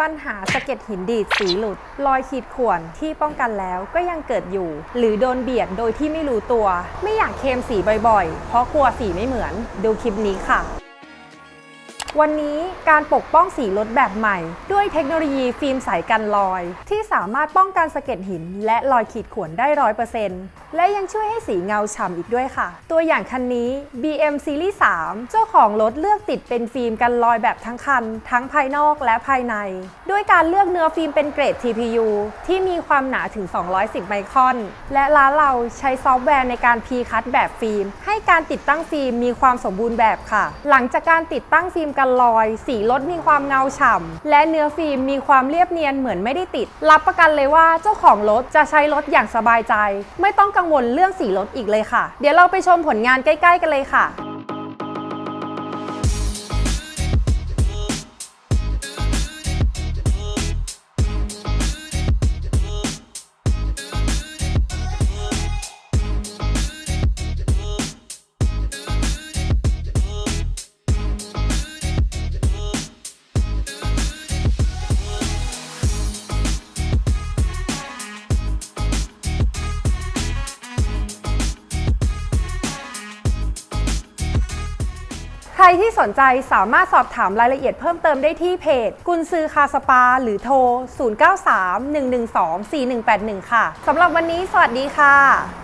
ปัญหาสะเก็ดหินดีดสีหลุด รอยขีดข่วนที่ป้องกันแล้วก็ยังเกิดอยู่ หรือโดนเบียดโดยที่ไม่รู้ตัว ไม่อยากเคมสีบ่อยๆ เพราะกลัวสีไม่เหมือน ดูคลิปนี้ค่ะ วันนี้การปกป้องสีรถแบบใหม่ ด้วยเทคโนโลยีฟิล์มใสกันรอย ที่สามารถป้องกันสะเก็ดหิน และรอยขีดข่วนได้ร้อยเปอร์เซ็นต์และยังช่วยให้สีเงาฉ่ำอีกด้วยค่ะ ตัวอย่างคันนี้ BM Series 3 เจ้าของรถเลือกติดเป็นฟิล์มกันรอยแบบทั้งคัน ทั้งภายนอกและภายใน ด้วยการเลือกเนื้อฟิล์มเป็นเกรด TPU ที่มีความหนาถึง 210 ไมครอน และร้านเราใช้ซอฟต์แวร์ในการพีคัดแบบฟิล์ม ให้การติดตั้งฟิล์มมีความสมบูรณ์แบบค่ะ หลังจากการติดตั้งฟิล์มกันรอย สีรถมีความเงาฉ่ำ และเนื้อฟิล์มมีความเรียบเนียนเหมือนไม่ได้ติด รับประกันเลยว่าเจ้าของรถจะใช้รถอย่างสบายใจ ไม่ต้องกังวลเรื่องสีรถอีกเลยค่ะ เดี๋ยวเราไปชมผลงานใกล้ ๆ กันเลยค่ะ รที่สนใจสามารถสอบถามรายละเอียดเพิ่มเติมได้ที่เพจ กุนซือคาสปา หรือโทร 0931124181 ค่ะสำหรับวันนี้สวัสดีค่ะ